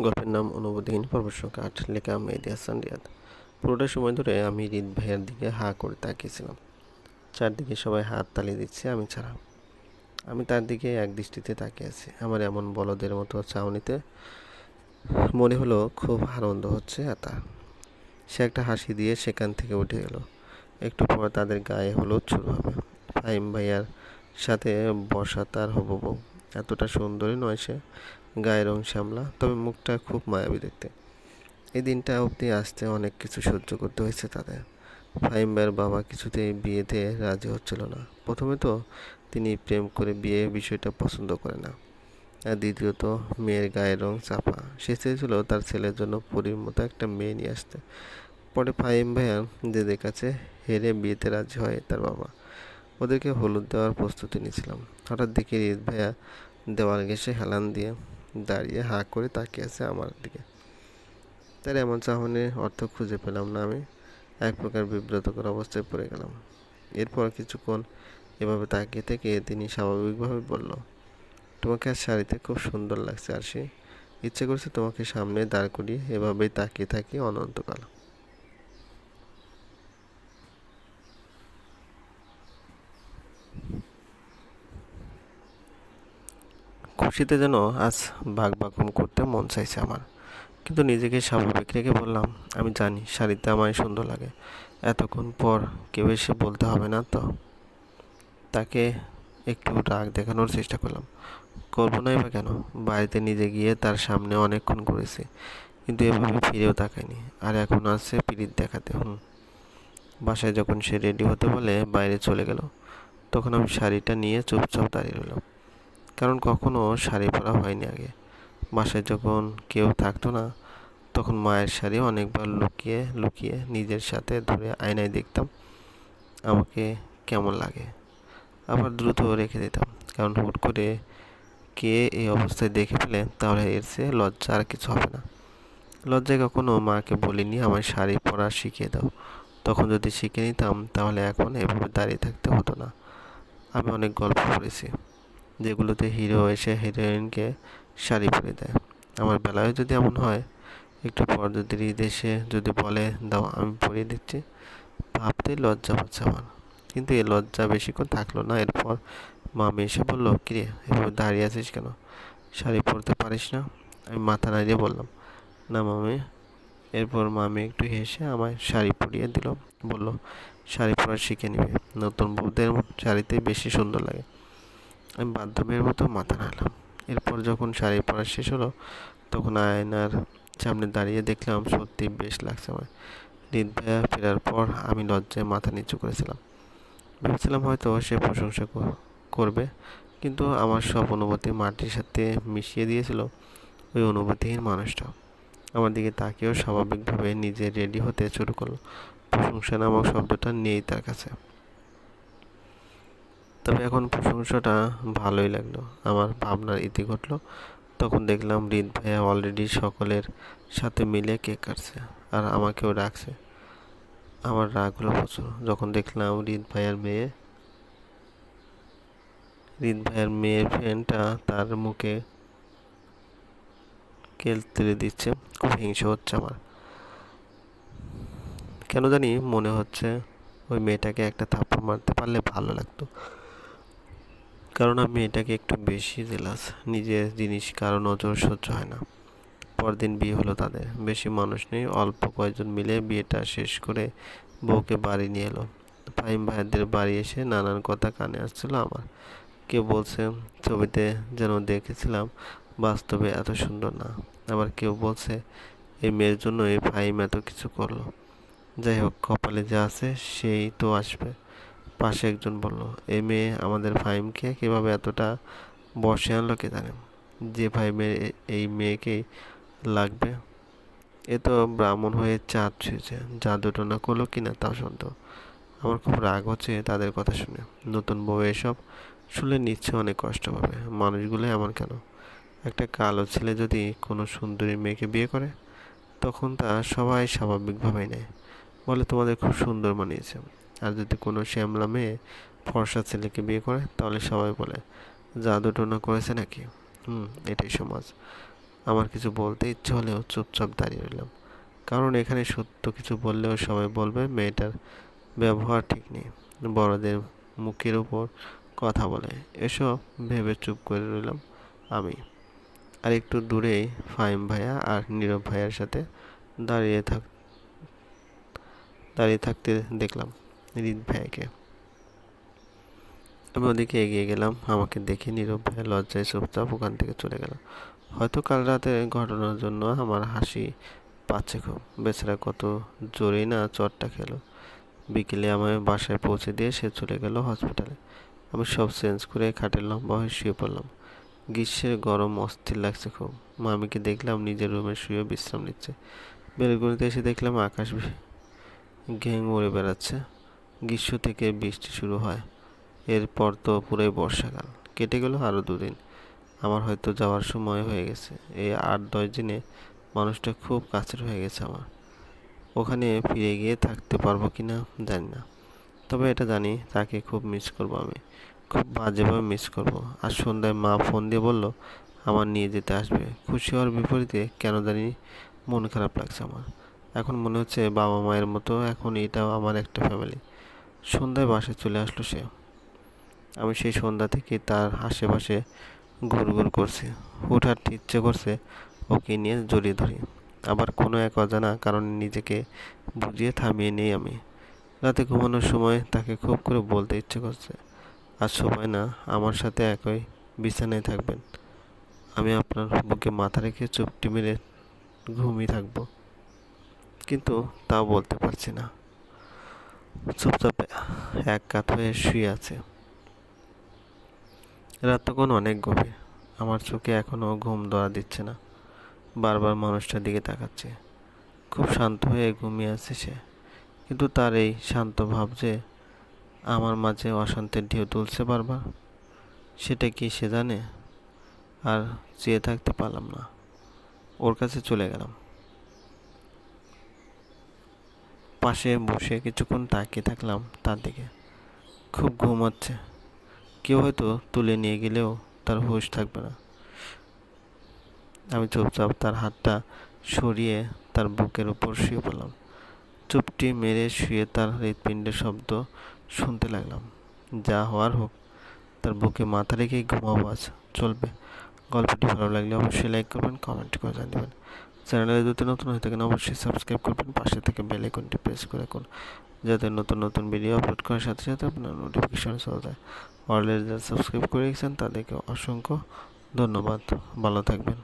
গল্পের নাম অনুভূতিহীন পর্ব সংখ্যা আট, লেখা মেহেদি হাসান রিয়াদ। পুরোটা সময় ধরে আমি রিদ ভাইয়ের দিকে হা করে তাকিয়েছিলাম। চারদিকে সবাই হাত তালি দিচ্ছে আমি ছাড়া। আমি তার দিকে এক দৃষ্টিতে তাকিয়ে আছি। আমার এমন বলদের মতো চাউনিতে মনে হলো খুব আনন্দ হচ্ছে তার সে একটা হাসি দিয়ে সেখান থেকে উঠে গেল একটু পর তাদের গায়ে হলুদ শুরু হবে। ফাহিম ভাইয়ার সাথে বসা তার হবু বউ এতটা সুন্দরী নয় সে। গায়ের রং শ্যামলা, তবে মুখটা খুব মায়াবী দেখতে। এই দিনটা অবধি আসতে অনেক কিছু সহ্য করতে হয়েছে তাদের। ফাহিম ভাইয়ের বাবা কিছুতেই বিয়েতে রাজি হচ্ছিল না। প্রথমে তো তিনি প্রেম করে বিয়ে বিষয়টা পছন্দ করে না। আর দ্বিতীয়ত, মেয়ের গায়ের রং চাপা সে চেয়েছিল তার ছেলের জন্য পরীর মতো একটা মেয়ে নিয়ে আসতে। পরে ফাহিম ভাইয়া দেদের কাছে হেরে বিয়েতে রাজি হয় তার বাবা। ওদেরকে হলুদ দেওয়ার প্রস্তুতি নিয়েছিলাম। হঠাৎ দেখি রিদ ভাইয়া দেওয়াল ঘেসে হেলান দিয়ে দাঁড়িয়ে হাঁ করে তাকিয়ে আছে আমার দিকে। তার এমন চাহনির অর্থ খুঁজে পেলাম না আমি। এক প্রকার বিব্রতকর অবস্থায় পড়ে গেলাম। এরপর কিছুক্ষণ এভাবে তাকিয়ে থেকে তিনি স্বাভাবিকভাবে বলল, তোমাকে আর শাড়িতে খুব সুন্দর লাগছে আর সে ইচ্ছে করছে তোমাকে সামনে দাঁড় করিয়ে এভাবেই তাকিয়ে থাকি অনন্তকাল। খুশিতে যেন আজ বাঘ বাঘুম করতে মন চাইছে আমার। কিন্তু নিজেকে স্বাভাবিক রেখে বললাম, আমি জানি শাড়িতে আমায় সুন্দর লাগে। এতক্ষণ পর কেউ এসে বলতে হবে না তো? তাকে একটু রাগ দেখানোর চেষ্টা করলাম। করব নাই বা কেন? বাড়িতে নিজে গিয়ে তার সামনে অনেকক্ষণ ঘুরেছি, কিন্তু এভাবে ফিরেও তাকায়নি আর এখন আসছে পিরিত দেখাতে হুম। বাসায় যখন সে রেডি হতে বলে বাইরে চলে গেল, তখন আমি শাড়িটা নিয়ে চুপচাপ দাঁড়িয়ে রইলাম। কারণ কখনো শাড়ি পরা হয়নি আগে। বাসায় যখন কেউ থাকতো না, তখন মায়ের শাড়ি অনেকবার লুকিয়ে লুকিয়ে নিজের সাথে ধরে আয়নায় দেখতাম। আমাকে কেমন লাগে? আবার দ্রুত রেখে দিতাম। কারণ হুট করে কে এই অবস্থায় দেখে ফেলে, তাহলে এর চেয়ে লজ্জা আর কিছু হবে না। লজ্জায় কখনো মাকে বলিনি আমার শাড়ি পরা শিখিয়ে দাও। তখন যদি শিখে নিতাম, তাহলে এখন এভাবে দাঁড়িয়ে থাকতে হতো না। আমি অনেক গল্প পড়েছি। যেগুলোতে হিরো এসে হিরোইনকে শাড়ি পরে দেয়। আমার বেলায় যদি এমন হয়, একটু পর যদি হৃদ যদি বলে, দাও, আমি পরিয়ে দিচ্ছি ভাবতেই লজ্জা পাচ্ছে আমার। কিন্তু এই লজ্জা বেশিক্ষণ থাকল না। এরপর মামি এসে বলল কিরে এভাবে দাঁড়িয়ে আছিস কেন? শাড়ি পরতে পারিস না? আমি মাথা নাড়িয়ে বললাম, না মামি। এরপর মামি একটু হেসে আমায় শাড়ি পরিয়ে দিল। বলল, শাড়ি পরা শিখে নিবে। নতুন বউদের শাড়িতে বেশি সুন্দর লাগে। আমি বাধ্যমের মতো মাথা নাড়লাম। এরপর যখন শাড়ি পরা শেষ হলো, তখন আয়নার সামনে দাঁড়িয়ে দেখলাম সত্যি বেশ লাগছে আমার। হৃদ ভাইয়া ফেরার পর আমি লজ্জায় মাথা নিচু করেছিলাম। ভেবেছিলাম হয়তো সে প্রশংসা করবে, কিন্তু আমার সব অনুভূতি মাটির সাথে মিশিয়ে দিয়েছিল ওই অনুভূতিহীন মানুষটা। আমার দিকে তাকেও স্বাভাবিকভাবে নিজে রেডি হতে শুরু করল। প্রশংসা নামক শব্দটা নেই তার কাছে। তবে এখন প্রশংসাটা ভালোই লাগল। আমার ভাবনার ইতি ঘটলো। তখন দেখলাম রিদ ভাইয়া অলরেডি সকলের সাথে মিলে কেক কাটছে আর আমাকেও ডাকছে। আমার রাগ হলো প্রচুর। যখন দেখলাম রিদ ভাইয়ার মেয়ে রিদ ভাইয়ার মেয়ের ফ্রেন্ডটা তার মুখে কেল তুলে দিচ্ছে, খুব হিংসা হচ্ছে আমার। কেন জানি মনে হচ্ছে ওই মেয়েটাকে একটা থাপ্পড় মারতে পারলে ভালো লাগতো। কারণ আমি এটাকে একটু বেশি জেলাস নিজের জিনিস কারও নজর সহ্য হয় না। পরদিন বিয়ে হলো তাদের। বেশি মানুষ নেই, অল্প কয়েকজন মিলে বিয়েটা শেষ করে বউকে বাড়ি নিয়ে এলো। ফাইম ভাইদের বাড়ি এসে নানান কথা কানে আসছিল আমার। কেউ বলছে, ছবিতে যেন দেখেছিলাম, বাস্তবে এত সুন্দর না। আবার কেউ বলছে, এই মেয়ের জন্য এই ফাইম এত কিছু করল। যাই হোক, কপালে যা আছে সেই তো আসবে। পাশে একজন বলল এ মেয়ে আমাদের ফাইমকে কীভাবে এতটা বসে আনলো কে জানে? যে ফাইমের এই মেয়েকেই লাগবে। এ তো ব্রাহ্মণ হয়ে চাঁদ ছুঁয়েছে। জাদুটনা করল কি না তাও সন্দেহ। আমার খুব রাগ হচ্ছে তাদের কথা শুনে। নতুন বউ এসব শুনলে নিচ্ছে অনেক কষ্ট পাবে। মানুষগুলো এমন কেন? একটা কালো ছেলে যদি কোনো সুন্দরী মেয়েকে বিয়ে করে, তখন তা সবাই স্বাভাবিকভাবেই নেয়। বলে তোমাদের খুব সুন্দর মানিয়েছে। আর যদি কোনো শ্যামলা মেয়ে ফর্সা ছেলেকে বিয়ে করে, তাহলে সবাই বলে, জাদু টোনা করেছে নাকি? হুম, এটাই সমাজ। আমার কিছু বলতে ইচ্ছে হলেও চুপচাপ দাঁড়িয়ে রইলাম। কারণ এখানে সত্য কিছু বললেও সবাই বলবে, মেয়েটার ব্যবহার ঠিক নেই। বড়দের মুখের উপর কথা বলে। এসব ভেবে চুপ করে রইলাম আমি। আর একটু দূরেই ফাইম ভাইয়া আর নীরব ভাইয়ার সাথে দাঁড়িয়ে থাক, দাঁড়িয়ে থাকতে দেখলাম। রিদ ভাইয়াকে আমি ওদিকে এগিয়ে গেলাম। আমাকে দেখে নীরব ভাইয়া লজ্জায় চুপচাপ ওখান থেকে চলে গেল। হয়তো কাল রাতে ঘটনার জন্য আমার হাসি পাচ্ছে খুব। বেচারা কত জোরেই না চটটা খেলো। বিকেলে আমায় বাসায় পৌঁছে দিয়ে সে চলে গেল হসপিটালে আমি সব চেঞ্জ করে খাটের লম্বা হয়ে শুয়ে পড়লাম। গ্রীষ্মের গরম অস্থির লাগছে খুব। মামিকে দেখলাম নিজের রুমে শুয়ে বিশ্রাম নিচ্ছে। বেলগুনিতে এসে দেখলাম আকাশ ঘেং উড়ে বেড়াচ্ছে। গ্রীষ্ম থেকে বৃষ্টি শুরু হয়। এরপর তো পুরোই বর্ষাকাল। কেটে গেল আরও দুদিন। আমার হয়তো যাওয়ার সময় হয়ে গেছে। এই আট, দশ দিনে মানুষটা খুব কাছের হয়ে গেছে আমার। ওখানে ফিরে গিয়ে থাকতে পারব কি না, জানি না। তবে এটা জানি, তাকে খুব মিস করব আমি। খুব বাজেভাবে মিস করব। আর সন্ধ্যায় মা ফোন দিয়ে বলল, আমার নিয়ে যেতে আসবে। খুশি হওয়ার বিপরীতে কেন জানি মন খারাপ লাগছে আমার। এখন মনে হচ্ছে বাবা মায়ের মতো এখন এটাও আমার একটা ফ্যামিলি সন্ধ্যায় বাসায় চলে আসলো সে। আমি সেই সন্ধ্যা থেকে তার আশেপাশে ঘুর ঘুর করছি। হুটহাট ইচ্ছে করছে ওকে নিয়ে জড়িয়ে ধরি। আবার কোনো এক অজানা কারণে নিজেকে বুঝিয়ে থামিয়ে নেই আমি। রাতে ঘুমানোর সময় তাকে খুব করে বলতে ইচ্ছে করছে, আর সময় না, আমার সাথে একই বিছানায় থাকবেন। আমি আপনার বুকে মাথা রেখে চুপটি মেরে ঘুমিয়ে থাকব। কিন্তু তা বলতে পারছি না। চুপচাপ এক কাত হয়ে শুয়ে আছে। রাত তখন অনেক গভীর। আমার চোখে এখনও ঘুম ধরা দিচ্ছে না। বারবার মানুষটার দিকে তাকাচ্ছে। খুব শান্ত হয়ে ঘুমিয়ে আছে সে। কিন্তু তার এই শান্ত ভাব যে আমার মাঝে অশান্তির ঢেউ তুলছে বারবার, সেটা কি সে জানে? আর চেয়ে থাকতে পারলাম না। ওর কাছে চলে গেলাম। পাশে বসে কিছুক্ষণ তাকিয়ে থাকলাম তার দিকে। খুব ঘুম হচ্ছে। কেউ হয়তো তুলে নিয়ে গেলেও তার হুঁশ থাকবে না। আমি চুপচাপ তার হাতটা সরিয়ে তার বুকের উপর শুয়ে পড়লাম। চুপটি মেরে শুয়ে তার হৃৎপিণ্ডের শব্দ শুনতে লাগলাম। যা হওয়ার হোক, তার বুকে মাথা রেখেই ঘুমাবো আজ। চলবে। গল্পটি ভালো লাগলে অবশ্যই লাইক করবেন, কমেন্ট করে জানাবেন চ্যানেলে যদি নতুন হয়ে থাকেন, অবশ্যই সাবস্ক্রাইব করবেন। পাশে থেকে বেল আইকনটি প্রেস করে রাখুন, যাতে নতুন নতুন ভিডিও আপলোড করার সাথে সাথে আপনার নোটিফিকেশন চলে যায়। অলরেডি যারা সাবস্ক্রাইব করে রেখেছেন তাদেরকে অসংখ্য ধন্যবাদ। ভালো থাকবেন।